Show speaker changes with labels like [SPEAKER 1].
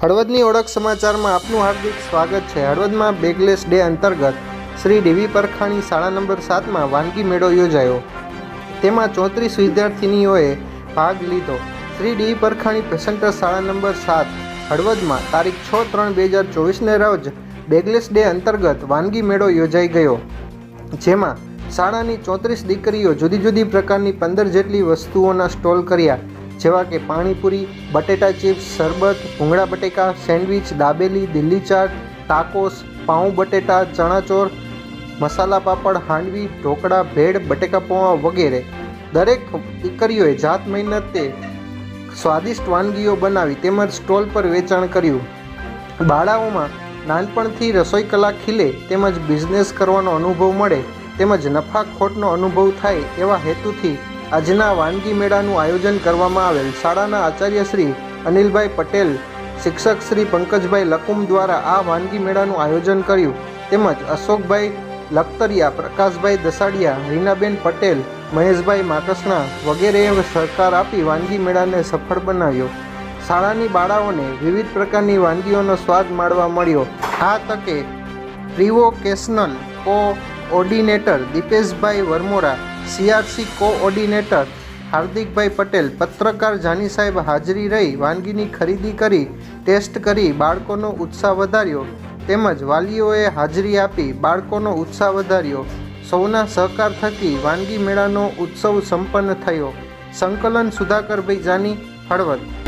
[SPEAKER 1] હળવદની ઓળખ સમાચારમાં આપનું હાર્દિક સ્વાગત છે. હળવદમાં બેગલેસ ડે અંતર્ગત શ્રી ડીવી પરખાણી શાળા નંબર સાતમાં વાનગી મેળો યોજાયો. તેમાં ચોત્રીસ વિદ્યાર્થિનીઓએ ભાગ લીધો. શ્રી ડીવી પરખાણી પેસેન્ટર શાળા નંબર સાત, હળવદમાં તારીખ છ ત્રણ બે હજાર ચોવીસને રોજ બેગલેસ ડે અંતર્ગત વાનગી મેળો યોજાઈ ગયો. જેમાં શાળાની ચોત્રીસ દીકરીઓ જુદી જુદી પ્રકારની પંદર જેટલી વસ્તુઓના સ્ટોલ કર્યા. જેવા કે પાણીપુરી, બટેટા ચિપ્સ, શરબત, ભૂંગળા બટેકા, સેન્ડવિચ, દાબેલી, દિલ્હી ચાટ ટાકોસ પાઉં બટેટા, ચણાચોર, મસાલા પાપડ, હાંડવી, ઢોકળા, ભેળ, બટેકા પૌવા વગેરે. દરેક દીકરીઓએ જાત મહેનતે સ્વાદિષ્ટ વાનગીઓ બનાવી તેમજ સ્ટોલ પર વેચાણ કર્યું. બાળાઓમાં નાનપણથી રસોઈ કલા ખીલે તેમજ બિઝનેસ કરવાનો અનુભવ મળે તેમજ નફા ખોટનો અનુભવ થાય એવા હેતુથી આજના વાનગી મેળાનું આયોજન કરવામાં આવેલ શાળાના આચાર્ય શ્રી અનિલભાઈ પટેલ, શિક્ષક શ્રી પંકજભાઈ લકુમ દ્વારા આ વાનગી મેળાનું આયોજન કર્યું. તેમજ અશોકભાઈ લખતરિયા, પ્રકાશભાઈ દસાડિયા, રીનાબેન પટેલ, મહેશભાઈ માકસણા વગેરેએ સહકાર આપી વાનગી મેળાને સફળ બનાવ્યો. શાળાની બાળાઓને વિવિધ પ્રકારની વાનગીઓનો સ્વાદ માણવા મળ્યો. આ તકે prevocational coordinator Dipeshbhai Varmora CRC coordinator Hardikbhai Patel પત્રકાર જાની સાહેબ હાજરી રહી, વાનગીની ખરીદી કરી, ટેસ્ટ કરી, બાળકોનો ઉત્સાહ વધાર્યો. તેમજ વાલીઓએ હાજરી આપી, બાળકોનો ઉત્સાહ વધાર્યો. સૌના સહકાર થકી વાનગી મેળાનો ઉત્સવ સંપન્ન થયો. સંકલન સુધાકરભાઈ જાની, હળવદ.